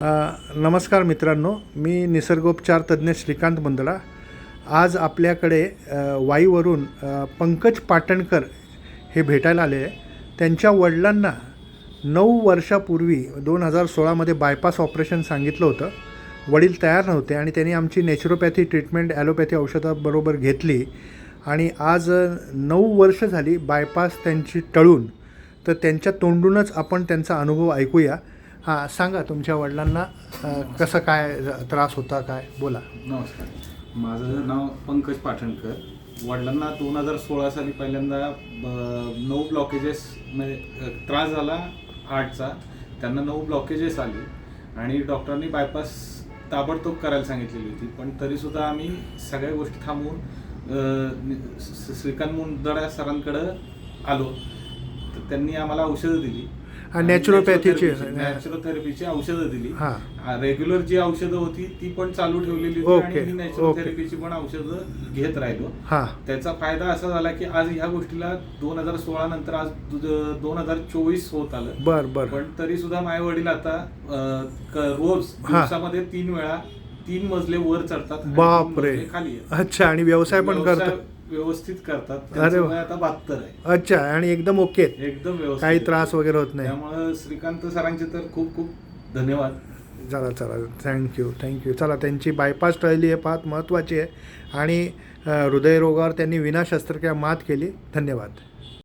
नमस्कार मित्रांनो मी निसर्गोपचार तज्ज्ञ श्रीकांत मंदळा. आज आपल्याकडे वाईवरून पंकज पाटणकर हे भेटायला आले आहे त्यांच्या वडिलांना नऊ वर्षापूर्वी दोन हजार सोळामध्ये बायपास ऑपरेशन सांगितलं होतं. वडील तयार नव्हते आणि त्यांनी आमची नॅचरोपॅथी ट्रीटमेंट ॲलोपॅथी औषधाबरोबर घेतली. आणि आज नऊ वर्ष झाली बायपास त्यांची टळून. तर त्यांच्या तोंडूनच आपण त्यांचा अनुभव ऐकूया. हां सांगा तुमच्या वडिलांना कसं काय त्रास होता काय? बोला. नमस्कार. माझं नाव पंकज पाठणकर वडिलांना दोन हजार सोळा साली पहिल्यांदा ब- नऊ ब्लॉकेजेस म्हणजे अ, त्रास झाला हार्टचा. त्यांना नऊ ब्लॉकेजेस आले. आणि डॉक्टरांनी बायपास ताबडतोब करायला सांगितलेली होती. पण तरीसुद्धा आम्ही सगळ्या गोष्टी थांबवून अ, नि- स- श्रीकांत मुंदडा सरांकडं आलो. तर त्यांनी आम्हाला औषधं दिली. नॅचरोपॅथीची. नॅचरोथेरपीची औषधं दिली हां रेग्युलर जी औषधं होती ती पण चालू ठेवलेली होती ओके, आणि ही ओके. नॅचरोथेरपीची पण औषधं घेत राहिलो हां त्याचा फायदा असा झाला की आज ह्या गोष्टीला दोन हजार सोळा नंतर आज दोन हजार चोवीस होत आलं बरं बरं पण तरी सुद्धा माझे वडील आता अं, क- रोज हा. दिवसामध्ये तीन वेळा तीन मजले वर चढतात आणि तीन बापरे मजले खाली येतात. अच्छा आणि व्यवसाय पण व्यवसाय करतो व्यवस्थित करतात. अरे त्यांचं वा. वय आता बहात्तर आहे. अच्छा आणि एकदम ओके एकदम व्यवस्थित काही. त्रास वगैरे होत नाही. त्यामुळं श्रीकांत सरांचे तर खूप खूप धन्यवाद. चला चला. थँक्यू थँक्यू चला त्यांची बायपास टळली आहे फार महत्त्वाची आहे. आणि अ, हृदयरोगावर त्यांनी विना शस्त्रक्रिया मात केली. धन्यवाद.